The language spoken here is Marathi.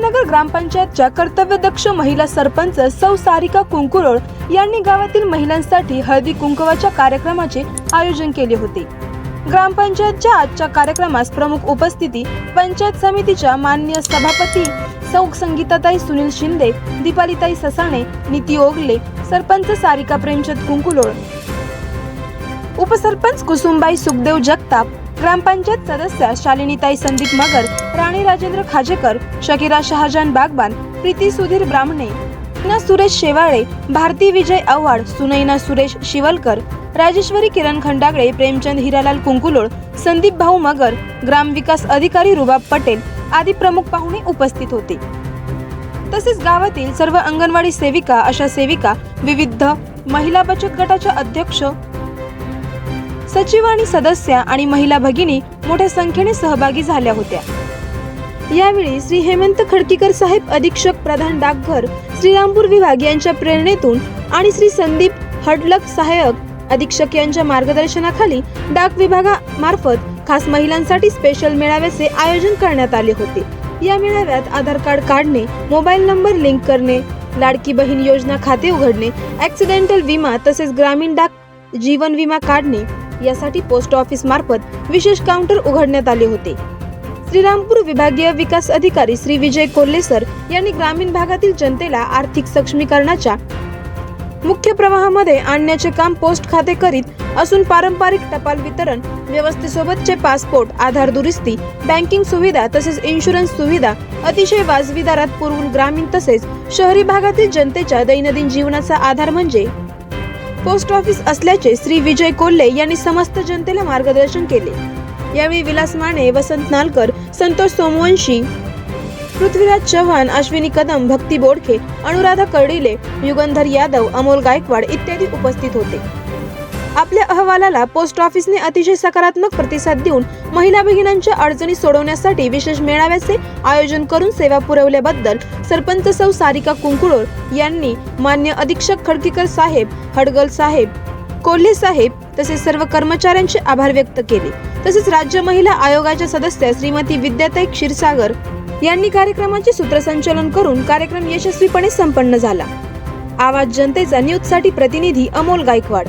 आनंदनगर ग्रामपंचायतच्या कर्तव्यदक्ष महिला सरपंच सौ सारिका कुंकुरोळ यांनी गावातील महिलांसाठी हळदी कुंकवाच्या कार्यक्रमाचे आयोजन केले होते. ग्रामपंचायतच्या आजच्या कार्यक्रमास प्रमुख उपस्थिती पंचायत समितीच्या मान्य सभापती सौ संगीताताई सुनील शिंदे दीपालीताई ससाणे नीती ओगले सरपंच सारिका प्रेमचंद कुंकुलोळ उपसरपंच कुसुमबाई सुखदेव जगताप ग्रामपंचायत सदस्या शालिनीताई संदीप मगर राणी राजेंद्र खाजेकर शकीरा शहाजान बागबान प्रीती सुधीर ब्राह्मणे सुरेश शेवाळे भारती विजय आव्हाड सुनैना सुरेश शिवलकर राजेश्वरी किरण खंडागळे प्रेमचंद हिरालाल कुंकुलोळ संदीप भाऊ मगर ग्रामविकास अधिकारी रुबाब पटेल आदी प्रमुख पाहुणे उपस्थित होते. तसेच गावातील सर्व अंगणवाडी सेविका अशा सेविका विविध महिला बचत गटाच्या अध्यक्ष सचिव आणि सदस्या आणि महिला भगिनी मोठ्या संख्येने सहभागी झाल्या होत्या. यावेळी श्री हेमंत खडकीकर साहेब अधीक्षक प्रधान डाकघर श्रीरामपूर विभाग यांच्या प्रेरणेतून आणि श्री संदीप हडलक सहाय्यक अधीक्षक यांच्या मार्गदर्शनाखाली डाक विभागामार्फत खास महिलांसाठी स्पेशल मेळाव्याचे आयोजन करण्यात आले होते. या मेळाव्यात आधार कार्ड काढणे मोबाईल नंबर लिंक करणे लाडकी बहीण योजना खाते उघडणे ऍक्सिडेंटल विमा तसेच ग्रामीण डाक जीवन विमा काढणे यासाठी पोस्ट ऑफिस मार्फत विशेष काउंटर उघडण्यात आले होते. श्रीरामपूर विभागीय विकास अधिकारी श्री विजय कोल्हेसर यांनी ग्रामीण भागातील जनतेला आर्थिक सक्षमीकरणाच्या मुख्य प्रवाहामध्ये आणण्याचे काम पोस्ट खाते करीत असून पारंपरिक टपाल वितरण व्यवस्थेसोबतचे पासपोर्ट आधार दुरुस्ती बँकिंग सुविधा तसेच इन्शुरन्स सुविधा अतिशय वाजवी दरात पुरवून ग्रामीण तसेच शहरी भागातील जनतेच्या दैनंदिन जीवनाचा आधार म्हणजे पोस्ट ऑफिस असल्याचे श्री विजय कोल्हे यांनी समस्त जनतेला मार्गदर्शन केले. यावेळी विलास माने वसंत नालकर संतोष सोमवंशी पृथ्वीराज चव्हाण अश्विनी कदम भक्ती बोडखे अनुराधा कर्डिले युगंधर यादव अमोल गायकवाड इत्यादी उपस्थित होते. आपल्या अहवालाला पोस्ट ऑफिसने अतिशय सकारात्मक प्रतिसाद देऊन महिला भगिनांच्या अडचणी सोडवण्यासाठी विशेष मेळाव्याचे आयोजन करून सेवा पुरवल्याबद्दल सरपंच सौ सारिका कुंकुळोर यांनी मान्य अधीक्षक खडकीकर साहेब हडगल साहेब कोल्हे साहेब तसेच सर्व कर्मचाऱ्यांचे आभार व्यक्त केले. तसेच राज्य महिला आयोगाच्या सदस्या श्रीमती विद्याताई क्षीरसागर यांनी कार्यक्रमाचे सूत्रसंचालन करून कार्यक्रम यशस्वीपणे संपन्न झाला. आवाज जनतेचा न्यूजसाठी प्रतिनिधी अमोल गायकवाड.